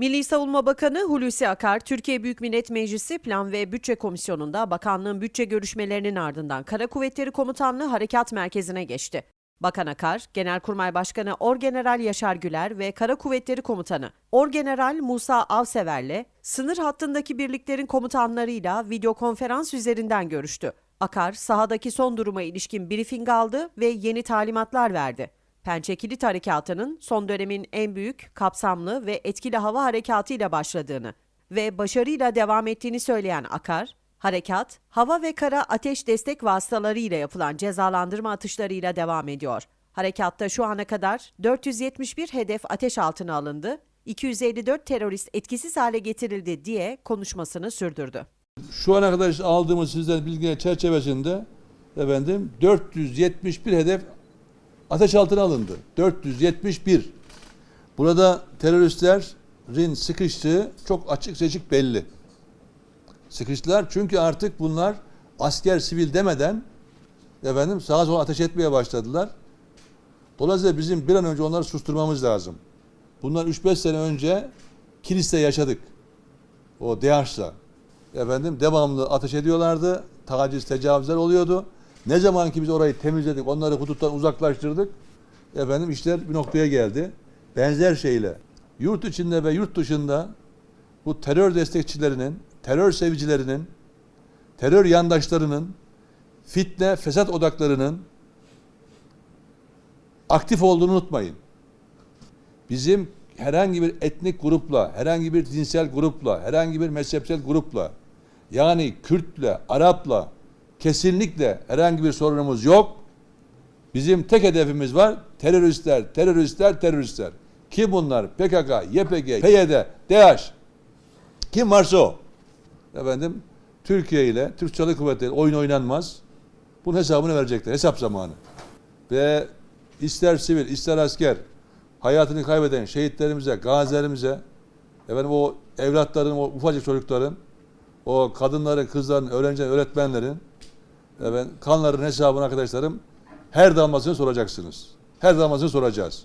Milli Savunma Bakanı Hulusi Akar, Türkiye Büyük Millet Meclisi Plan ve Bütçe Komisyonu'nda bakanlığın bütçe görüşmelerinin ardından Kara Kuvvetleri Komutanlığı Harekat Merkezi'ne geçti. Bakan Akar, Genelkurmay Başkanı Orgeneral Yaşar Güler ve Kara Kuvvetleri Komutanı Orgeneral Musa Avsever'le sınır hattındaki birliklerin komutanlarıyla video konferans üzerinden görüştü. Akar, sahadaki son duruma ilişkin briefing aldı ve yeni talimatlar verdi. Pençe Kilit Harekatı'nın son dönemin en büyük, kapsamlı ve etkili hava harekatıyla başladığını ve başarıyla devam ettiğini söyleyen Akar, harekat, hava ve kara ateş destek vasıtalarıyla yapılan cezalandırma atışlarıyla devam ediyor. Harekatta şu ana kadar 471 hedef ateş altına alındı, 254 terörist etkisiz hale getirildi diye konuşmasını sürdürdü. Şu ana kadar aldığımız sizden bilgiler çerçevesinde efendim 471 hedef ateş altına alındı. 471. Burada teröristlerin sıkıştığı çok açık seçik belli. Sıkıştılar çünkü artık bunlar asker sivil demeden efendim sağa sola ateş etmeye başladılar. Dolayısıyla bizim bir an önce onları susturmamız lazım. Bundan 3-5 sene önce kiliste yaşadık. O DAEŞ'la efendim devamlı ateş ediyorlardı. Taciz, tecavüzler oluyordu. Ne zaman ki biz orayı temizledik, onları huduttan uzaklaştırdık, efendim işler bir noktaya geldi. Benzer şeyle yurt içinde ve yurt dışında bu terör destekçilerinin, terör sevicilerinin, terör yandaşlarının, fitne, fesat odaklarının aktif olduğunu unutmayın. Bizim herhangi bir etnik grupla, herhangi bir dinsel grupla, herhangi bir mezhepsel grupla, yani Kürtle, Arapla kesinlikle herhangi bir sorunumuz yok. Bizim tek hedefimiz var. Teröristler, teröristler, teröristler. Kim bunlar? PKK, YPG, PYD, DH. Kim varsa o. Efendim Türkiye ile Türk Silahlı Kuvvetleri oyun oynanmaz. Bunun hesabını verecekler. Hesap zamanı. Ve ister sivil, ister asker hayatını kaybeden şehitlerimize, gazilerimize, efendim o evlatların, o ufacık çocukların, o kadınların, kızların, öğrencilerin, öğretmenlerin, efendim, kanların hesabını arkadaşlarım her damlasını soracaksınız. Her damlasını soracağız.